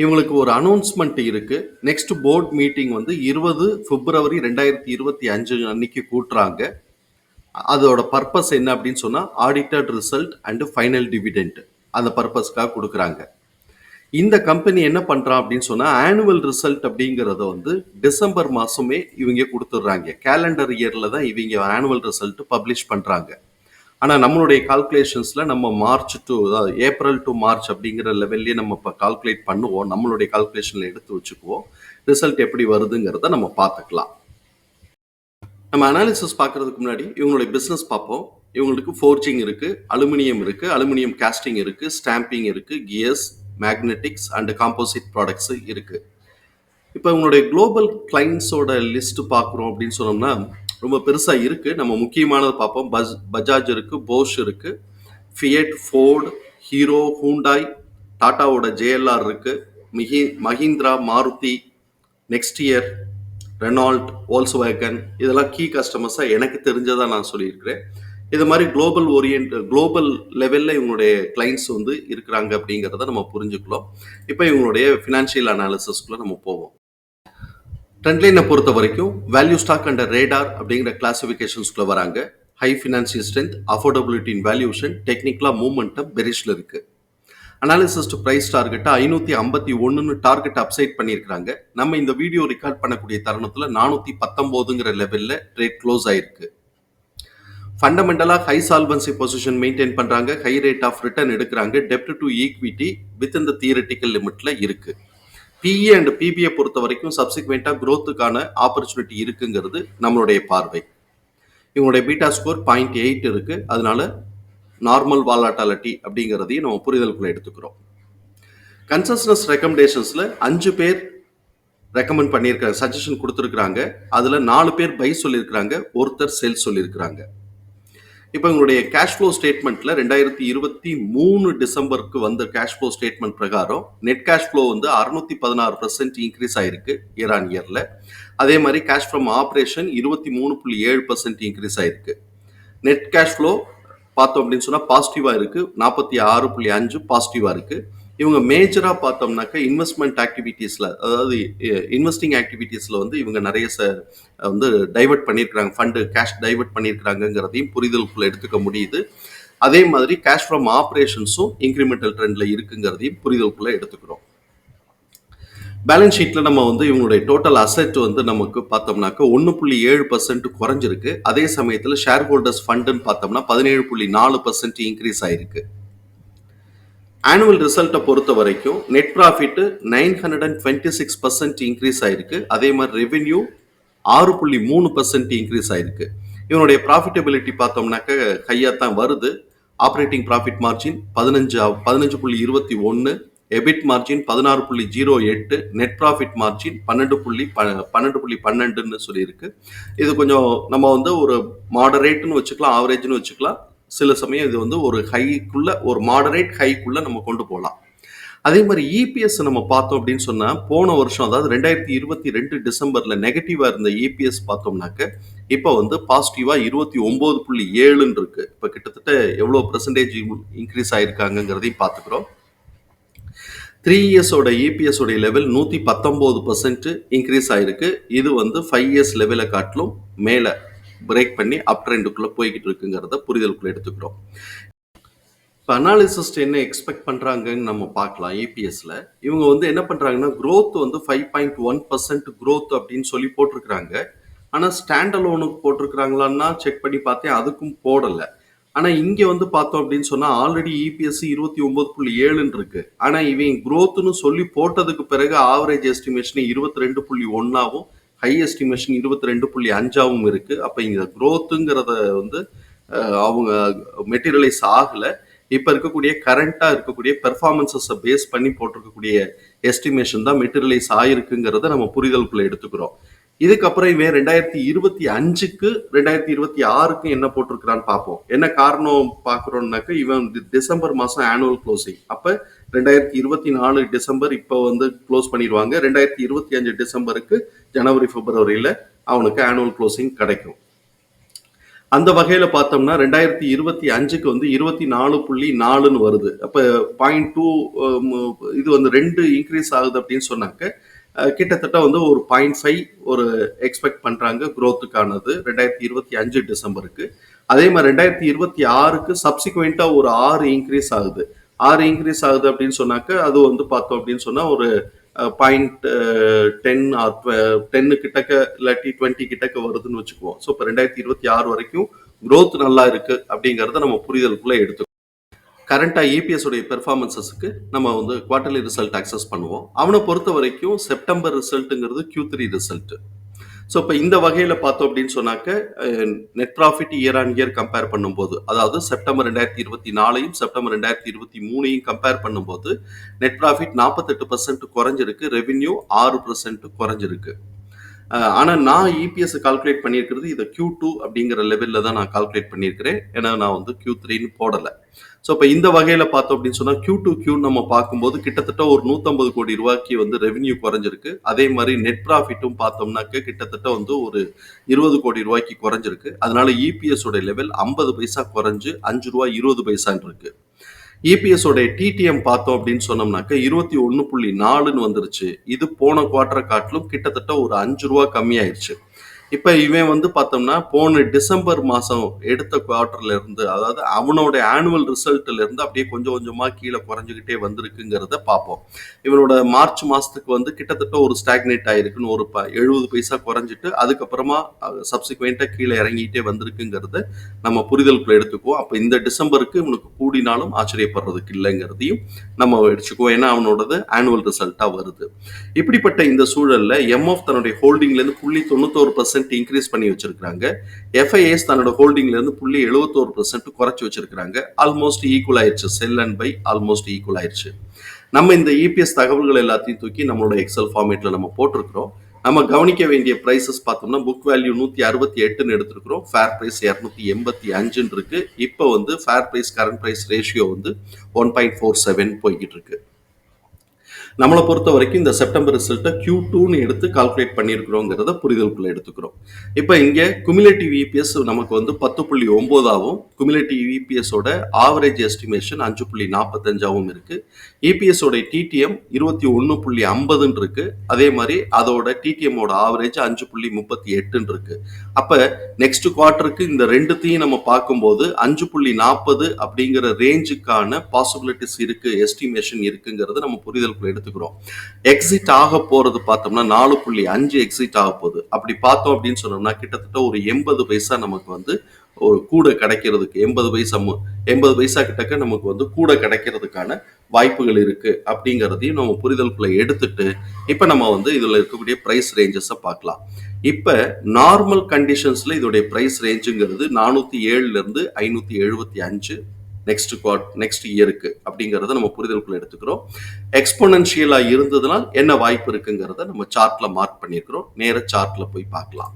இவங்களுக்கு ஒரு அனௌன்ஸ்மெண்ட் இருக்கு. நெக்ஸ்ட் போர்ட் மீட்டிங் வந்து இருபது பிப்ரவரி ரெண்டாயிரத்தி இருபத்தி அஞ்சு அன்னைக்கு கூட்டுறாங்க. அதோட பர்பஸ் என்ன அப்படின்னு சொன்னால் audited result and final dividend அந்த பர்பஸ்க்காக கொடுக்குறாங்க. இந்த கம்பெனி என்ன பண்ணுறான் அப்படின்னு சொன்னால் ஆனுவல் ரிசல்ட் அப்படிங்கிறத வந்து டிசம்பர் மாதமே இவங்க கொடுத்துட்றாங்க. கேலண்டர் இயரில் தான் இவங்க ஆனுவல் ரிசல்ட் பப்ளிஷ் பண்ணுறாங்க ஆனால் நம்மளுடைய கால்குலேஷன்ஸில் நம்ம March to April to March அப்படிங்கிற லெவல்லே நம்ம இப்போ கால்குலேட் பண்ணுவோம். நம்மளுடைய கால்குலேஷனில் எடுத்து வச்சுக்குவோம். ரிசல்ட் எப்படி வருதுங்கிறத நம்ம பார்த்துக்கலாம். நம்ம அனாலிசிஸ் பார்க்கறதுக்கு முன்னாடி இவங்களுடைய பிஸ்னஸ் பார்ப்போம். இவங்களுக்கு ஃபோர்ஜிங் இருக்குது அலுமினியம் இருக்குது அலுமினியம் கேஸ்டிங் இருக்குது ஸ்டாம்பிங் இருக்குது gears magnetics and composite products இருக்குது இப்போ இவங்களுடைய குளோபல் கிளைண்ட்ஸோட லிஸ்ட் பார்க்குறோம் அப்படின்னு சொன்னோம்னா ரொம்ப பெருசாக இருக்கு. நம்ம முக்கியமானது பார்ப்போம். பஜ் பஜாஜ் இருக்கு போஷ் இருக்கு ஃபியட் ஃபோர்டு ஹீரோ ஹூண்டாய் டாட்டாவோட ஜேஎல்ஆர் இருக்கு மிகி Mahindra Maruti next year Renault Volkswagen இதெல்லாம் கீ கஸ்டமர்ஸாக எனக்கு தெரிஞ்சதாக நான் சொல்லியிருக்கிறேன். இது மாதிரி குளோபல் ஓரியன்ட் குளோபல் லெவலில் இவங்களுடைய கிளைண்ட்ஸ் வந்து இருக்கிறாங்க அப்படிங்கிறத நம்ம புரிஞ்சுக்கலாம். இப்போ இவங்களுடைய ஃபினான்ஷியல் அனாலிசிஸ்க்குள்ளே நம்ம போவோம். ட்ரெண்ட்லைனை பொறுத்த வரைக்கும் வேல்யூ ஸ்டாக் அண்ட் ரேடார் அப்படிங்கிற கிளாசிஃபிகேஷன்ஸ்குள்ள வராங்க. ஹை ஃபினான்சியல் ஸ்ட்ரென்த் அஃபோர்டபிலிட்டின் வேல்யூஷன் டெக்னிக்கலாக மூவ்மெண்ட்டம் பெரிஷில் இருக்குது அனாலிசிஸ்ட் ப்ரைஸ் டார்கெட்டை ஐநூற்றி ஐம்பத்தி ஒன்றுன்னு டார்கெட் அப்சைட் பண்ணியிருக்காங்க நம்ம இந்த வீடியோ ரெக்கார்ட் பண்ணக்கூடிய தருணத்தில் நானூற்றி பத்தொம்போதுங்கிற லெவலில் ட்ரேட் க்ளோஸ் ஆயிருக்கு. ஃபண்டமெண்டலாக ஹை சால்வன்சி பொசிஷன் மெயின்டைன் பண்ணுறாங்க ஹை ரேட் ஆஃப் ரிட்டர்ன் எடுக்கிறாங்க. டெப்ட் டு ஈக்விட்டி வித் இந்த தியரட்டிக்கல் லிமிட்டில் இருக்குது பிஇ அண்ட் பிபிஐ பொறுத்த வரைக்கும் சப்சிக்வெண்ட்டாக க்ரோத்துக்கான ஆப்பர்ச்சுனிட்டி இருக்குங்கிறது நம்மளுடைய பார்வை. இவங்களுடைய பீட்டா ஸ்கோர் பாயிண்ட் எயிட் இருக்குது அதனால நார்மல் வாலாட்டாலிட்டி அப்படிங்கிறதையும் நம்ம புரிதலுக்குள்ளே எடுத்துக்கிறோம். கன்சஸ்னஸ் ரெக்கமெண்டேஷன்ஸில் அஞ்சு பேர் ரெக்கமெண்ட் பண்ணியிருக்காங்க சஜஷன் கொடுத்துருக்குறாங்க. அதில் நாலு பேர் பை சொல்லியிருக்கிறாங்க ஒருத்தர் செல் சொல்லியிருக்கிறாங்க இப்போ உங்களுடைய கேஷ் ஃப்ளோ ஸ்டேட்மெண்ட்ல ரெண்டாயிரத்தி இருபத்தி மூணு டிசம்பருக்கு வந்த கேஷ் ஃப்ளோ ஸ்டேட்மெண்ட் பிரகாரம் நெட் கேஷ் ஃப்ளோ வந்து அறுநூத்தி பதினாறு பர்சன்ட் இன்க்ரீஸ் ஆயிருக்கு இயர் ஆன் இயர்ல அதே மாதிரி கேஷ் ஃப்ரம் ஆப்ரேஷன் இருபத்தி மூணு புள்ளி ஏழு பர்சன்ட் இன்க்ரீஸ் ஆயிருக்கு. நெட் கேஷ் ஃப்ளோ பார்த்தோம் அப்படின்னு சொன்னா பாசிட்டிவா இருக்கு. நாற்பத்தி ஆறு புள்ளி அஞ்சு பாசிட்டிவா இருக்கு. இவங்க மேஜராக பார்த்தோம்னாக்க இன்வெஸ்ட்மெண்ட் ஆக்டிவிட்டீஸில் அதாவது இன்வெஸ்டிங் ஆக்டிவிட்டீஸில் வந்து இவங்க நிறைய ச வந்து டைவெர்ட் பண்ணியிருக்கிறாங்க ஃபண்டு கேஷ் டைவெர்ட் பண்ணியிருக்கிறாங்கங்கிறதையும் புரிதலுக்குள்ள எடுத்துக்க முடியுது. அதே மாதிரி கேஷ் ஃப்ரம் ஆப்ரேஷன்ஸும் இன்க்ரிமெண்டல் ட்ரெண்டில் இருக்குங்கிறதையும் புரிதலுக்குள்ளே எடுத்துக்கிறோம். பேலன்ஸ் ஷீட்டில் நம்ம வந்து இவங்களுடைய டோட்டல் அசெட் வந்து நமக்கு பார்த்தோம்னாக்க ஒன்று புள்ளி ஏழு பர்சன்ட் குறைஞ்சிருக்கு. அதே சமயத்தில் ஷேர் ஹோல்டர்ஸ் ஃபண்டுன்னு பார்த்தோம்னா பதினேழு புள்ளி நாலு பர்சன்ட் இன்க்ரீஸ் ஆயிருக்கு. ஆனுவல் ரிசல்ட்டை பொறுத்த வரைக்கும் net profit nine hundred and twenty six percent increase ஆயிருக்கு. அதே மாதிரி ரெவென்யூ ஆறு புள்ளி மூணு பர்சன்ட் இன்க்ரீஸ் ஆயிருக்கு. இவனுடைய ப்ராஃபிட்டபிலிட்டி பார்த்தோம்னாக்க ஹையாக தான் வருது. ஆப்ரேட்டிங் ப்ராஃபிட் மார்ஜின் பதினஞ்சு பதினஞ்சு புள்ளி இருபத்தி ஒன்று எபிட் மார்ஜின் பதினாறு புள்ளி ஜீரோ எட்டு நெட் ப்ராஃபிட் மார்ஜின் பன்னெண்டு புள்ளி ப பன்னெண்டு புள்ளி பன்னெண்டுன்னு சொல்லியிருக்கு. இது கொஞ்சம் நம்ம வந்து ஒரு மாடரேட்னு வச்சுக்கலாம் ஆவரேஜ்னு வச்சுக்கலாம். சில சமயம் இது வந்து ஒரு ஹைக்குள்ள ஒரு மாடரேட் ஹைக்குள்ள நம்ம கொண்டு போகலாம். அதே மாதிரி இபிஎஸ் நம்ம பார்த்தோம் அப்படின்னு சொன்னா போன வருஷம் அதாவது ரெண்டாயிரத்தி இருபத்தி ரெண்டு டிசம்பர்ல நெகட்டிவா இருந்த இபிஎஸ் பார்த்தோம்னாக்க இப்போ வந்து பாசிட்டிவா இருபத்தி ஒன்பது புள்ளி ஏழுன்னு இருக்கு. இப்போ கிட்டத்தட்ட எவ்வளோ பெர்சன்டேஜ் இன்க்ரீஸ் ஆயிருக்காங்கிறதையும் பார்த்துக்கிறோம். த்ரீ இயர்ஸோட இபிஎஸோடைய லெவல் நூற்றி பத்தொம்போது பர்சன்ட் இன்க்ரீஸ் ஆயிருக்கு. இது வந்து ஃபைவ் இயர்ஸ் லெவலை காட்டிலும் மேலே. பிரேக் பண்ணி அப் ட்ரெண்டுக்குள்ளே போய்கிட்டு இருக்குங்கிறத புரிதலுக்குள்ள எடுத்துக்கிறோம். இப்போ அனாலிசிஸ்ட் என்ன எக்ஸ்பெக்ட் பண்ணுறாங்கன்னு நம்ம பார்க்கலாம் ஏபிஎஸ்ல இவங்க வந்து என்ன பண்ணுறாங்கன்னா க்ரோத் வந்து five point one percent growth அப்படின்னு சொல்லி போட்டிருக்கிறாங்க. ஆனால் ஸ்டாண்ட் அலோனுக்கு போட்டிருக்கிறாங்களான்னா செக் பண்ணி பார்த்தேன் அதுக்கும் போடலை. ஆனால் இங்கே வந்து பார்த்தோம் அப்படின்னு சொன்னால் ஆல்ரெடி இபிஎஸ் இருபத்தி ஒம்பது புள்ளி ஏழுன்னு இருக்கு. ஆனால் இவன் க்ரோத்துன்னு சொல்லி போட்டதுக்கு பிறகு ஆவரேஜ் எஸ்டிமேஷன் இருபத்தி ரெண்டு புள்ளி ஒன்றாவும் ஹை எஸ்டிமேஷன் இருபத்தி ரெண்டு புள்ளி அஞ்சாவும் இருக்கு. அப்போ இந்த க்ரோத்துங்கிறத வந்து அவங்க மெட்டீரியலைஸ் ஆகலை. இப்போ இருக்கக்கூடிய கரண்ட்டாக இருக்கக்கூடிய பெர்ஃபார்மன்ஸஸை பேஸ் பண்ணி போட்டிருக்கக்கூடிய எஸ்டிமேஷன் தான் மெட்டீரியலைஸ் ஆகிருக்குங்கிறத நம்ம புரிதலுக்குள்ள எடுத்துக்கிறோம். இதுக்கப்புறம் இவன் ரெண்டாயிரத்தி இருபத்தி அஞ்சுக்கு ரெண்டாயிரத்தி இருபத்தி ஆறுக்கு என்ன போட்டிருக்கிறான்னு பார்ப்போம். என்ன காரணம் பார்க்குறோம்னாக்க இவன் டிசம்பர் மாதம் ஆனுவல் க்ளோசிங் அப்போ ரெண்டாயிரத்தி இருபத்தி நாலு டிசம்பர் இப்போ வந்து க்ளோஸ் பண்ணிடுவாங்க. ரெண்டாயிரத்தி இருபத்தி அஞ்சு டிசம்பருக்கு ஜனவரி பிப்ரவரியில் அவனுக்கு ஆனுவல் க்ளோசிங் கிடைக்கும். அந்த வகையில் பார்த்தோம்னா ரெண்டாயிரத்தி இருபத்தி அஞ்சுக்கு வந்து இருபத்தி நாலு புள்ளி நாலுன்னு வருது. அப்போ பாயிண்ட் டூ இது வந்து ரெண்டு இன்க்ரீஸ் ஆகுது அப்படின்னு சொன்னாக்க கிட்டத்தட்ட வந்து ஒரு பாயிண்ட் ஃபைவ் ஒரு எக்ஸ்பெக்ட் பண்ணுறாங்க குரோத்துக்கானது ரெண்டாயிரத்தி இருபத்தி அஞ்சு டிசம்பருக்கு. அதே மாதிரி ரெண்டாயிரத்தி இருபத்தி ஆறுக்கு சப்சிக்வெண்ட்டாக ஒரு ஆறு இன்க்ரீஸ் ஆகுது. ஆறு இன்க்ரீஸ் ஆகுது அப்படின்னு சொன்னாக்க அது வந்து பார்த்தோம் அப்படின்னு சொன்னால் ஒரு பாயிண்ட் டென் ஆர் டென்னு கிட்டக்க இல்லாட்டி டுவெண்ட்டி கிட்டக்க வருதுன்னு வச்சுக்குவோம். ஸோ இப்போ ரெண்டாயிரத்தி இருபத்தி ஆறு வரைக்கும் க்ரோத் நல்லா இருக்குது அப்படிங்கிறத நம்ம புரிதலுக்குள்ளே எடுத்துக்கோ கரண்டா இபிஎஸ் உடைய பெர்ஃபார்மன்சஸ்க்கு நம்ம வந்து குவார்டர்லி ரிசல்ட் அக்சஸ் பண்ணுவோம். அவனை பொறுத்த வரைக்கும் செப்டம்பர் ரிசல்ட்டுங்கிறது கியூ த்ரீ ரிசல்ட் ஸோ இப்போ இந்த வகையில் பார்த்தோம் அப்படின்னு சொன்னாக்க net profit year on year compare பண்ணும்போது அதாவது செப்டம்பர் ரெண்டாயிரத்தி இருபத்தி நாலையும் செப்டம்பர் ரெண்டாயிரத்தி இருபத்தி மூணையும் கம்பேர் பண்ணும்போது நெட் ப்ராஃபிட் நாற்பத்தெட்டு பர்சன்ட் குறைஞ்சிருக்கு ரெவின்யூ ஆறு பர்சன்ட் குறைஞ்சிருக்கு. ஆனால் நான் இபிஎஸ் கால்குலேட் பண்ணியிருக்கிறது இதை கியூ டூ அப்படிங்கிற லெவலில் தான் நான் கால்குலேட் பண்ணியிருக்கிறேன். ஏன்னா நான் வந்து கியூ த்ரீன்னு போடலை. ஸோ இப்போ இந்த வகையில் பார்த்தோம் அப்படின்னு சொன்னால் கியூ டு கியூ நம்ம பார்க்கும்போது கிட்டத்தட்ட ஒரு நூற்றம்பது கோடி ரூபாய்க்கு வந்து ரெவென்யூ குறைஞ்சிருக்கு. அதே மாதிரி நெட் ப்ராஃபிட்டும் பார்த்தோம்னாக்க கிட்டத்தட்ட வந்து ஒரு இருபது கோடி ரூபாய்க்கு குறைஞ்சிருக்கு. அதனால இபிஎஸ் உடைய லெவல் ஐம்பது பைசா குறைஞ்சு அஞ்சு ரூபா இருபது பைசான் இருக்குது இபிஎஸோடைய டிடிஎம் பார்த்தோம் அப்படின்னு சொன்னோம்னாக்க இருபத்தி ஒன்று புள்ளி நாலுன்னு வந்துருச்சு. இது போன குவார்டரை காட்டிலும் கிட்டத்தட்ட ஒரு அஞ்சு ரூபா கம்மியாயிருச்சு. இப்போ இவன் வந்து பார்த்தோம்னா போன டிசம்பர் மாதம் எடுத்த குவார்டர்ல இருந்து அதாவது அவனோட ஆனுவல் ரிசல்ட்ல இருந்து அப்படியே கொஞ்சம் கொஞ்சமாக கீழே குறைஞ்சிக்கிட்டே வந்திருக்குங்கிறத பார்ப்போம். இவனோட மார்ச் மாதத்துக்கு வந்து கிட்டத்தட்ட ஒரு ஸ்டாக்னேட் ஆயிருக்குன்னு ஒரு ப எழுபது பைசா குறைஞ்சிட்டு அதுக்கப்புறமா சப்சிக்வெண்ட்டாக கீழே இறங்கிட்டே வந்திருக்குங்கிறத நம்ம புரிதலுக்குள்ள எடுத்துக்குவோம். அப்போ இந்த டிசம்பருக்கு இவனுக்கு கூடினாலும் ஆச்சரியப்படுறதுக்கு இல்லைங்கிறதையும் நம்ம எடுத்துக்குவோம். ஏன்னா அவனோடது ஆனுவல் ரிசல்ட்டாக வருது. இப்படிப்பட்ட இந்த சூழலில் எம்எஃப் தன்னுடைய ஹோல்டிங்ல இருந்து புள்ளி தொண்ணூத்தோரு பர்சன்ட் இன்க்ரீஸ் பண்ணி வச்சிருக்காங்க எஃப்ஐஎஸ் தன்னோட ஹோல்டிங்ல இருந்து புள்ளி எழுபத்தோரு பர்சன்ட் குறைச்சி வச்சிருக்காங்க ஆல்மோஸ்ட் ஈக்குவல் ஆயிடுச்சு sell and buy almost equal ஆயிடுச்சு நம்ம இந்த இபிஎஸ் தகவல்கள் எல்லாத்தையும் தூக்கி நம்மளோட எக்ஸல் ஃபார்மேட்ல நம்ம போட்டிருக்கிறோம். நம்ம கவனிக்க வேண்டிய பிரைசஸ் பார்த்தோம்னா புக் வேல்யூ நூத்தி அறுபத்தி எட்டுன்னு எடுத்திருக்கிறோம். ஃபேர் பிரைஸ் இரநூத்தி எண்பத்தி அஞ்சுன்னு இருக்கு. இப்போ வந்து fair price current price ratio வந்து ஒன் பாயிண்ட் ஃபோர் செவன் போய்கிட்டு இருக்கு. நம்மளை பொறுத்த வரைக்கும் இந்த செப்டம்பர் ரிசல்ட்டை கியூ டூன்னு எடுத்து கால்குலேட் பண்ணியிருக்கிறோங்கிறத புரிதலுக்குள்ள எடுத்துக்கிறோம். இப்போ இங்கே குமிலேட்டிவ் இபிஎஸ் நமக்கு வந்து பத்து புள்ளி ஒம்போதாகவும் குமிலேட்டிவ் இபிஎஸோட ஆவரேஜ் எஸ்டிமேஷன் அஞ்சு புள்ளி நாற்பத்தஞ்சாவும் இருக்கு. இபிஎஸோட டிடிஎம் இருபத்தி ஒன்று புள்ளி ஐம்பதுன்னு இருக்கு. அதே மாதிரி அதோட டிடிஎம்மோட ஆவரேஜ் அஞ்சு புள்ளி முப்பத்தி எட்டுன்னு இருக்கு. அப்போ நெக்ஸ்ட் குவார்ட்டருக்கு இந்த ரெண்டுத்தையும் நம்ம பார்க்கும்போது அஞ்சு புள்ளி நாற்பது அப்படிங்கிற ரேஞ்சுக்கான பாசிபிலிட்டிஸ் இருக்கு எஸ்டிமேஷன் இருக்குங்கிறது நம்ம புரிதலுக்குள்ள எடுத்துக்கிறோம். எக்ஸிட் ஆக போறது பார்த்தோம்னா நாலு புள்ளி அஞ்சு எக்ஸிட் ஆக போகுது. அப்படி பார்த்தோம் அப்படின்னு சொன்னோம்னா கிட்டத்தட்ட ஒரு எண்பது பைசா நமக்கு வந்து ஒரு கூட கிடைக்கிறதுக்கு எண்பது பைசா எண்பது பைசா கிட்டக்க நமக்கு வந்து கூட கிடைக்கிறதுக்கான வாய்ப்புகள் இருக்கு அப்படிங்கிறதையும் நம்ம புரிதலுக்குள்ள எடுத்துட்டு இப்போ நம்ம வந்து இதுல இருக்கக்கூடிய பிரைஸ் ரேஞ்சஸை பார்க்கலாம். இப்போ நார்மல் கண்டிஷன்ஸ்ல இதோடைய பிரைஸ் ரேஞ்சுங்கிறது நானூத்தி ஏழுல இருந்து ஐநூத்தி எழுபத்தி அஞ்சு நெக்ஸ்ட் குவார்ட் நெக்ஸ்ட் இயருக்கு அப்படிங்கிறத நம்ம புரிதலுக்குள்ள எடுத்துக்கிறோம். எக்ஸ்போனன்ஷியலாக இருந்ததுனால் என்ன வாய்ப்பு இருக்குங்கிறத நம்ம சார்ட்டில் மார்க் பண்ணியிருக்கிறோம். நேர சார்ட்டில் போய் பார்க்கலாம்.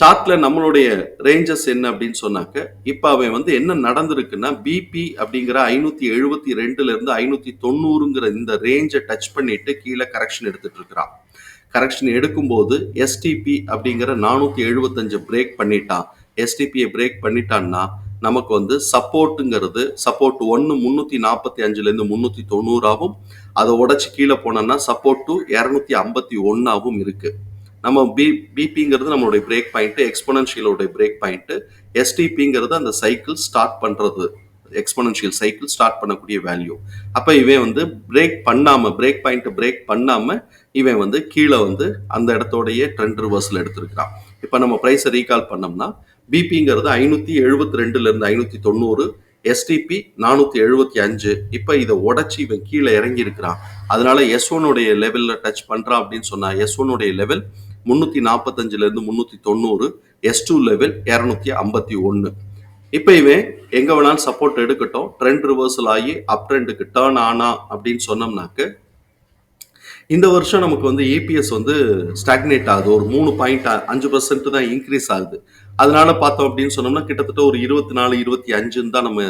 சார்ட்ல நம்மளுடைய ரேஞ்சஸ் என்ன அப்படின்னு சொன்னாக்க இப்போ அவன் வந்து என்ன நடந்திருக்குன்னா பிபி அப்படிங்கிற ஐநூத்தி எழுபத்தி ரெண்டுல இருந்து ஐநூத்தி தொண்ணூறுங்கிற இந்த ரேஞ்சை டச் பண்ணிட்டு கீழே கரெக்ஷன் எடுத்துட்டு இருக்கிறான். கரெக்ஷன் எடுக்கும்போது எஸ்டிபி அப்படிங்கிற நானூத்தி எழுபத்தஞ்சு பிரேக் பண்ணிட்டான். எஸ்டிபியை பிரேக் பண்ணிட்டான்னா நமக்கு வந்து சப்போர்ட்டுங்கிறது சப்போர்ட் ஒன்று முந்நூற்றி நாற்பத்தி அஞ்சுலேருந்து முந்நூற்றி தொண்ணூறாவும் அதை உடச்சி கீழே போனோம்னா சப்போர்ட் டூ இரநூத்தி ஐம்பத்தி ஒன்றாவும் இருக்குது நம்ம பி பிபிங்கிறது நம்மளுடைய பிரேக் பாயிண்ட்டு எக்ஸ்போனன்ஷியலோடைய பிரேக் பாயிண்ட்டு எஸ்டிபிங்கிறது அந்த சைக்கிள் ஸ்டார்ட் பண்ணுறது எக்ஸ்போனன்ஷியல் சைக்கிள் ஸ்டார்ட் பண்ணக்கூடிய வேல்யூ அப்போ இவன் வந்து பிரேக் பண்ணாமல் பிரேக் பாயிண்ட் பிரேக் பண்ணாமல் இவன் வந்து கீழே வந்து அந்த இடத்தோடைய ட்ரெண்ட் ரிவர்ஸில் எடுத்திருக்கிறான். இப்போ நம்ம ப்ரைஸை ரீகால் பண்ணோம்னா பிபிங்கிறது ஐநூற்றி எழுபத்தி ரெண்டுலேருந்து ஐநூற்றி தொண்ணூறு எஸ்டிபி நானூற்றி எழுபத்தி அஞ்சு. இப்போ இதை உடச்சி இவன் கீழே இறங்கி இருக்கிறான் அதனால எஸ் ஒனுடைய லெவலில் டச் பண்ணுறான் அப்படின்னு சொன்னா எஸ் ஒனுடைய லெவல் முந்நூற்றி நாற்பத்தஞ்சிலேருந்து முந்நூற்றி தொண்ணூறு எஸ் டூ லெவல் இரநூத்தி ஐம்பத்தி ஒன்று இப்போ இவன் எங்க வேணாலும் சப்போர்ட் எடுக்கட்டும். ட்ரெண்ட் ரிவர்சல் ஆகி அப் ட்ரெண்டுக்கு டேர்ன் ஆனா அப்படின்னு சொன்னோம்னாக்க இந்த வருஷம் நமக்கு வந்து ஏபிஎஸ் வந்து ஸ்டாக்னேட் ஆகுது. ஒரு மூணு பாயிண்ட் அஞ்சு பர்சன்ட் தான் இன்க்ரீஸ் ஆகுது. அதனால பார்த்தோம் அப்படின்னு சொன்னோம்னா கிட்டத்தட்ட ஒரு இருபத்தி நாலு இருபத்தி அஞ்சுன்னு தான் நம்ம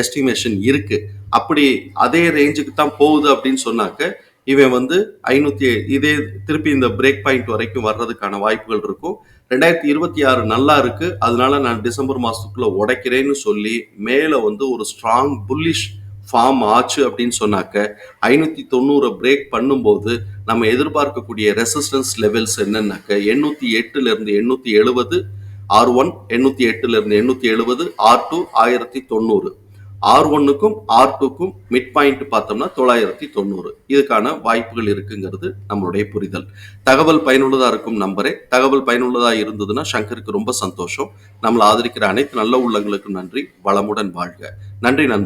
எஸ்டிமேஷன் இருக்கு. அப்படி அதே ரேஞ்சுக்கு தான் போகுது அப்படின்னு சொன்னாக்க இவன் வந்து ஐநூத்தி இதே திருப்பி இந்த பிரேக் பாயிண்ட் வரைக்கும் வர்றதுக்கான வாய்ப்புகள் இருக்கும். ரெண்டாயிரத்தி இருபத்தி ஆறு நல்லா இருக்கு. அதனால நான் டிசம்பர் மாசத்துக்குள்ள உடைக்கிறேன்னு சொல்லி மேல வந்து ஒரு ஸ்ட்ராங் புல்லிஷ் ஃபார்ம் ஆச்சு அப்படின்னு சொன்னாக்க ஐநூத்தி தொண்ணூறை பிரேக் பண்ணும்போது நம்ம எதிர்பார்க்கக்கூடிய ரெசிஸ்டன்ஸ் லெவல்ஸ் என்னன்னாக்க எண்ணூத்தி எட்டுல இருந்து எண்ணூத்தி எழுபது ஆர் ஒன் எண்ணூற்றி எட்டுல இருந்து எண்ணூற்றி எழுபது ஆர் டூ ஆயிரத்தி தொண்ணூறு. ஆர் ஒன்னுக்கும் ஆர் டூக்கும் மிட் பாயிண்ட் பார்த்தோம்னா தொள்ளாயிரத்தி தொண்ணூறு. இதுக்கான வாய்ப்புகள் இருக்குங்கிறது நம்மளுடைய புரிதல். தகவல் பயனுள்ளதாக இருக்கும் நம்பரே. தகவல் பயனுள்ளதாக இருந்ததுன்னா சங்கருக்கு ரொம்ப சந்தோஷம். நம்மளை ஆதரிக்கிற அனைத்து நல்ல உள்ளங்களுக்கும் நன்றி. வளமுடன் வாழ்க. நன்றி நண்பர்